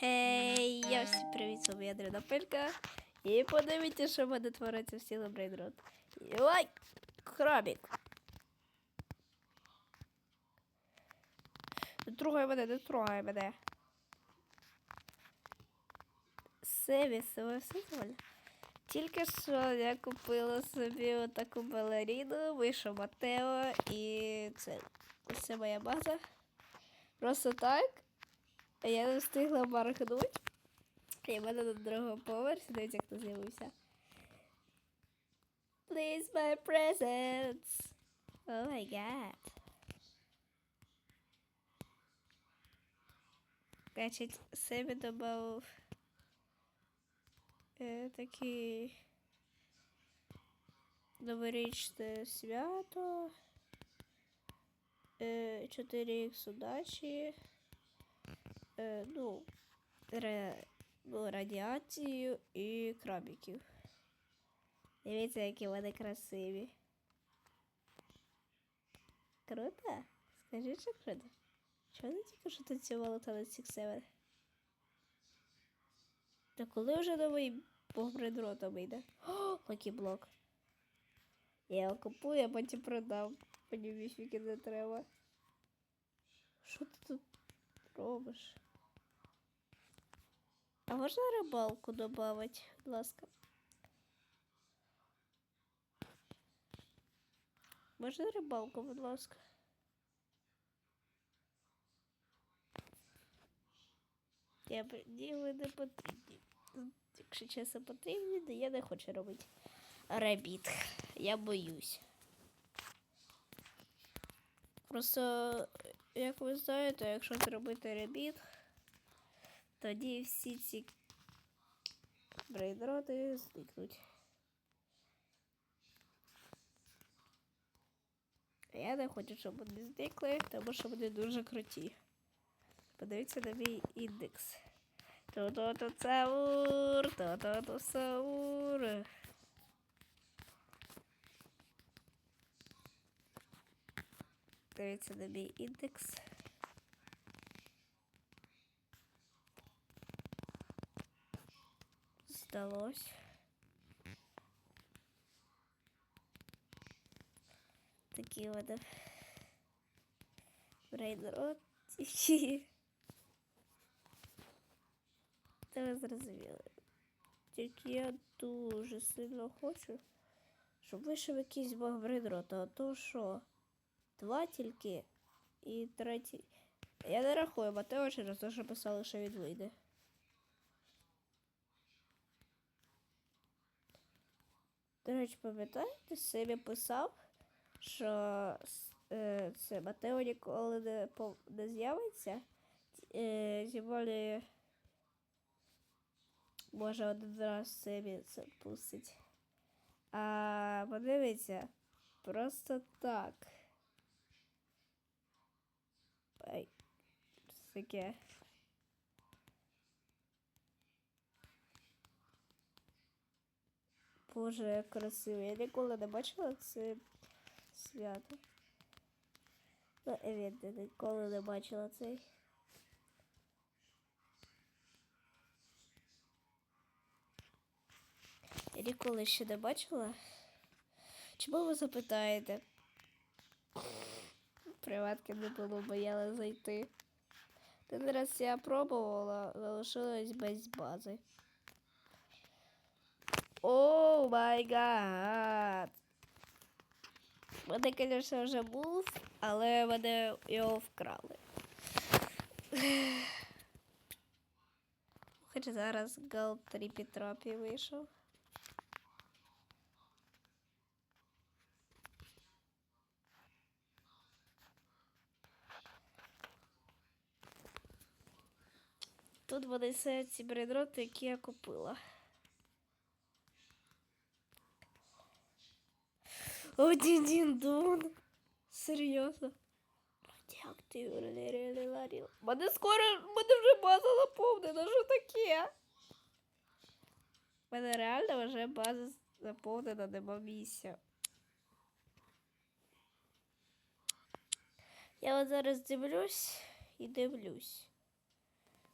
Хей, я всім привіт, з вами Ядрена Пелька. І подивіться, що в мене твориться в сіло Брейдрот. Ой, крабік. Не трогай мене, не трогай мене. Все весело, все доволі. Тільки що я купила собі отаку балеріну, вийшов Матео і це ось це моя база. Просто так. А я не встигла моргнути. І в мене на другому поверсі, дивіться, хто з'явився. Please my presents. Oh my god. Значить, собі додав е, такий новорічне свято. Е, 4х удачі. Е, ну, ре, ну, радіацію і крабіків. Дивіться, які вони красиві. Круто? Скажи, що круто? Чого не тільки що танцювали танець Six Seven? Та коли вже новий рота вийде? О, блок. Я його купую, а потім продам. Мені віфіки не треба. Що ти тут робиш? А можна рибалку додати, будь ласка? Можна рибалку, будь ласка? Я ви не потрібні. Якщо чесно потрібні, то я не хочу робити ребіт. Я боюсь. Просто, як ви знаєте, якщо зробити ребіт, тоді всі ці брейдроти зникнуть. Я не хочу, щоб вони зникли, тому що вони дуже круті. Подивіться на мій індекс. То-то-то саур, то-то-то саур. Дивіться на мій індекс. Здалось. Такі вони брейнрот. Та ви зрозуміли. Тільки я дуже сильно хочу, щоб вийшов якийсь баг брейнрота, а то що? Два тільки і третій. Я не рахую Матео через те, що писали, що він вийде. До речі, пам'ятаєте, Семі писав, що е, це Матео ніколи не, по- не з'явиться. Е, тим більше, може один раз Семі це пустить. А подивіться, просто так. Ай, таке. Як красиво. Я ніколи не бачила це свято. Ну, евент, я ніколи не бачила цей. Я ніколи ще не бачила. Чому ви запитаєте? Приватки не було, бояла зайти. Один раз я пробувала, залишилась без бази. О май гад! У мене, звісно, вже був, але мене його вкрали. Хоч зараз Гал Тріпі Тропі вийшов. Тут вони все ці брейдроти, які я купила. Один дун. Серйозно. Радіоактивний ларіл. Мене скоро, мене вже база заповнена, що таке? Мене реально вже база заповнена, нема місця. Я от зараз дивлюсь і дивлюсь.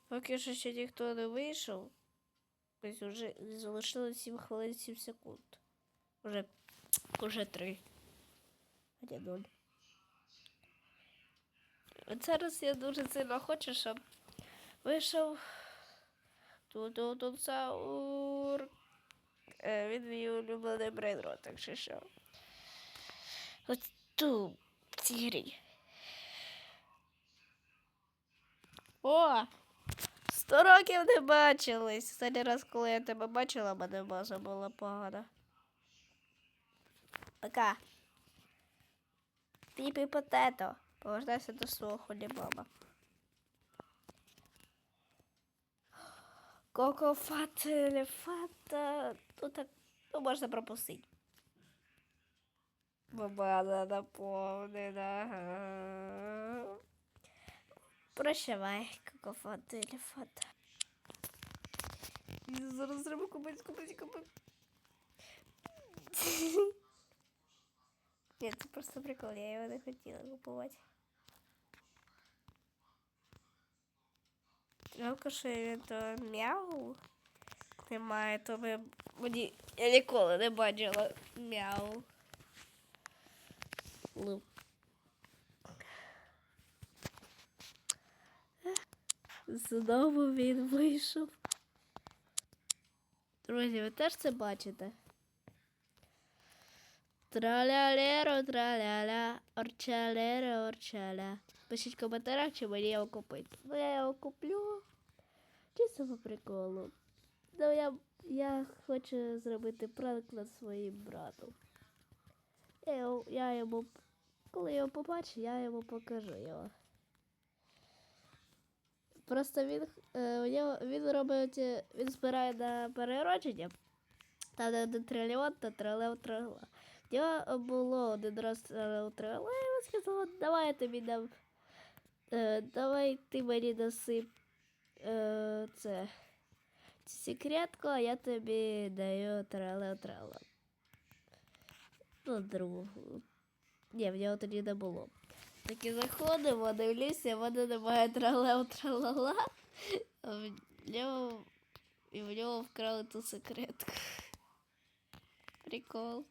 Поки що ще ніхто не вийшов. Ось уже залишилось 7 хвилин 7 секунд. Уже, уже 3. Хоча 0. От Зараз я дуже сильно хочу, щоб вийшов тут Саур. Е, Він мій улюблений брейнрот, так що що. Ось ту в цій грі. О! Сто років не бачились. Останній раз, коли я тебе бачила, мене база була погана. Пока. Піпі потето. Повертайся до свого холібаба. Коко фат елефанта. Ну так, ну можна пропустити. Бабана наповнена. Прощавай, какофат елефанта. Зараз треба купити, купити, купити. Ні, це просто прикол, я його не хотіла купувати. Жалко, що він то мяу немає, то ми мені я ніколи не бачила мяу. Лу. Знову він вийшов. Друзі, ви теж це бачите? Тралялеро, траляля, орчалеро, орчаля. Пишіть в коментарях, чи мені його купити. Ну, я його куплю. Чисто по приколу. Ну, я, я хочу зробити пранк над своїм братом. Я, я йому, коли його побачу, я йому покажу його. Просто він, е, він робить, е, він збирає на переродження. Там де трильйон та трилев трила. В було один раз трилев трила, і сказав, давай я тобі дам. Е, давай ти мені даси е, це секретку, а я тобі даю трилев трила. Ну, другу. Ні, в нього тоді не було. Такі заходимо, дивлюся, в мене немає тралев тралала. В нього і в нього вкрали ту секретку. Прикол.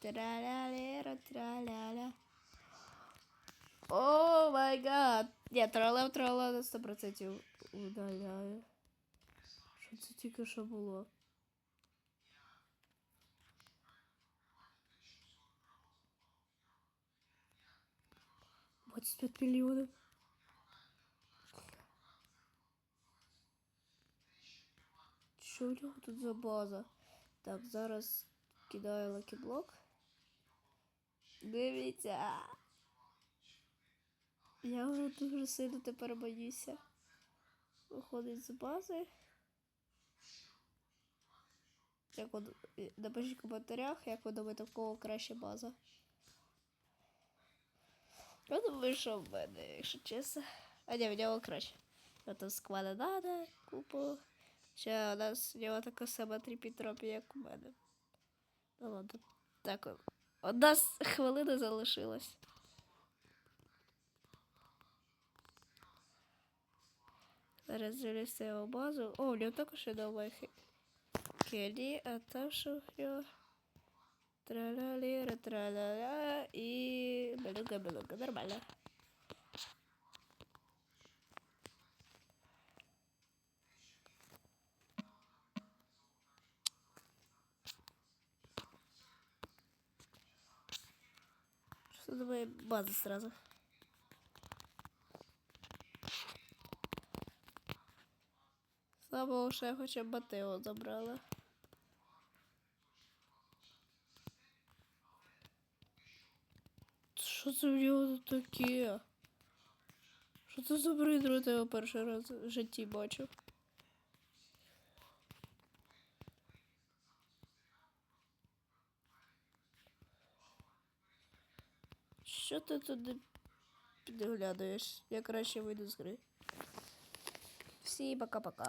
Траля-лера, траля-ля. О май гад! Ні, тралев трала на 100% удаляю. Що це тільки що було? Двадцять п'ять мільйонів. Що у нього тут за база? Так, зараз кидаю лакіблок. Дивіться. Я вже дуже сильно тепер боюся. Виходить з бази. Як от, напишіть в коментарях, як ви думаєте, в кого краще база. Я думаю, що в мене, якщо чесно. А ні, в нього краще. А то сквада надо, купу. Ще у нас в нього така сама тріпітропі, як у мене. Ну ладно. Так. Одна хвилина залишилась. Зараз залізти його базу. О, у нього також є дома Келі, а там нього? Траляліра, траляля і белуга. Нормально. Что давай база сразу. Слава що я хоча б Матео забрала. Що це в нього тут таке? Що це за його перший раз в житті бачу? Що ти туди підглядаєш? Я краще вийду з гри. Всі пока-пока.